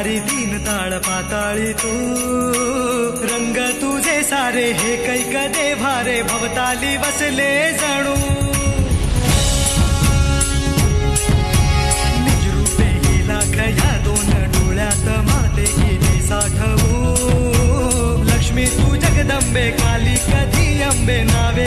सारी दिन ताळ पाताळी तू. रंग तुझे सारे हे कैक दे भारे भवताली बसले जणू. निजरूपे ही लाख या दोन डोळ्यात माते किती साठवू. लक्ष्मी तू जगदंबे काली कधी अंबे नावे